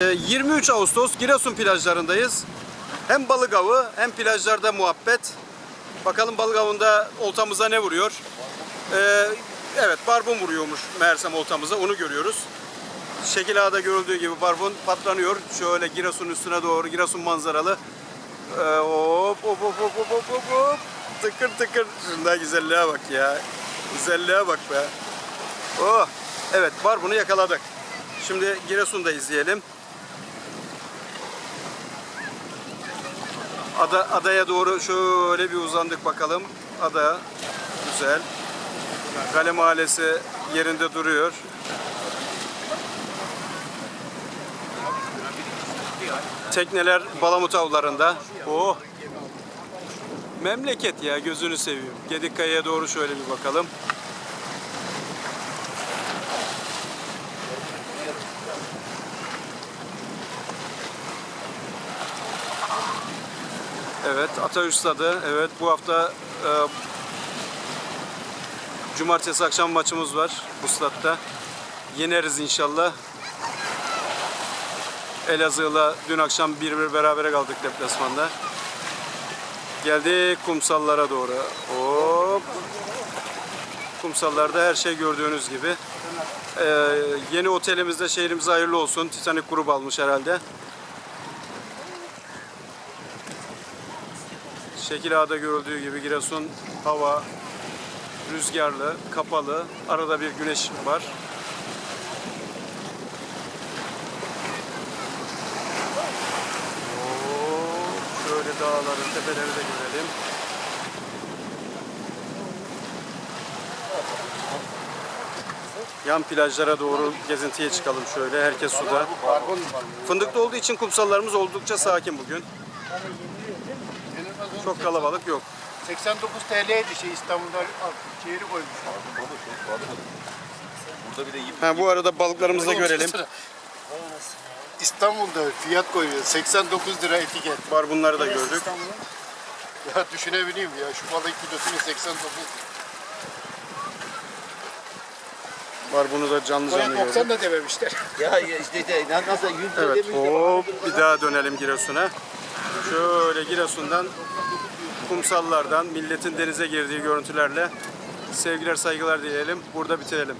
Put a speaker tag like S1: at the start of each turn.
S1: Ee, 23 Ağustos Giresun plajlarındayız. Hem balık avı hem plajlarda muhabbet. Bakalım balık avında oltamıza ne vuruyor? Ee, evet barbun vuruyormuş meğersem oltamıza onu görüyoruz. Şekil ağda görüldüğü gibi barbun patlanıyor. Şöyle Giresun üstüne doğru Giresun manzaralı. Ee, hop hop hop hop hop hop hop. Tıkır tıkır. Şunda güzelliğe bak ya. Güzelliğe bak be. Oh. Evet barbunu yakaladık. Şimdi Giresun'da izleyelim. Ada, adaya doğru şöyle bir uzandık bakalım. Ada güzel. Kale Mahallesi yerinde duruyor. Tekneler Balamut avlarında. Oh. Memleket ya gözünü seveyim. Gedikkaya'ya doğru şöyle bir bakalım. Evet, Ata Stadı. Evet, bu hafta e, cumartesi akşam maçımız var bu statta. Yeneriz inşallah. Elazığ'la dün akşam 1-1 berabere kaldık deplasmanda. Geldik kumsallara doğru. Hop. Kumsallarda her şey gördüğünüz gibi. Ee, yeni otelimizde şehrimize hayırlı olsun. Titanic grup almış herhalde. Şekil Ağa'da görüldüğü gibi Giresun hava rüzgarlı, kapalı. Arada bir güneş var. Oo, şöyle dağların tepeleri de görelim. Yan plajlara doğru gezintiye çıkalım şöyle. Herkes suda. Fındıklı olduğu için kumsallarımız oldukça sakin bugün. Çok kalabalık yok.
S2: 89 TL'ydi şey İstanbul'da şehri koymuş.
S3: Burada bir de yiyip
S1: Ha, bu arada balıklarımızı da görelim.
S2: İstanbul'da fiyat koyuyor. 89 lira etiket.
S1: Var bunları da gördük.
S2: Ya düşünebileyim ya şu balık kilosunu 89
S1: Var bunu da canlı
S2: Oraya
S1: canlı gördük.
S2: 90 da dememişler.
S3: ya işte de, nasıl 100
S1: Evet hop bir daha dönelim Giresun'a. Şöyle Giresun'dan kumsallardan milletin denize girdiği görüntülerle sevgiler saygılar diyelim. Burada bitirelim.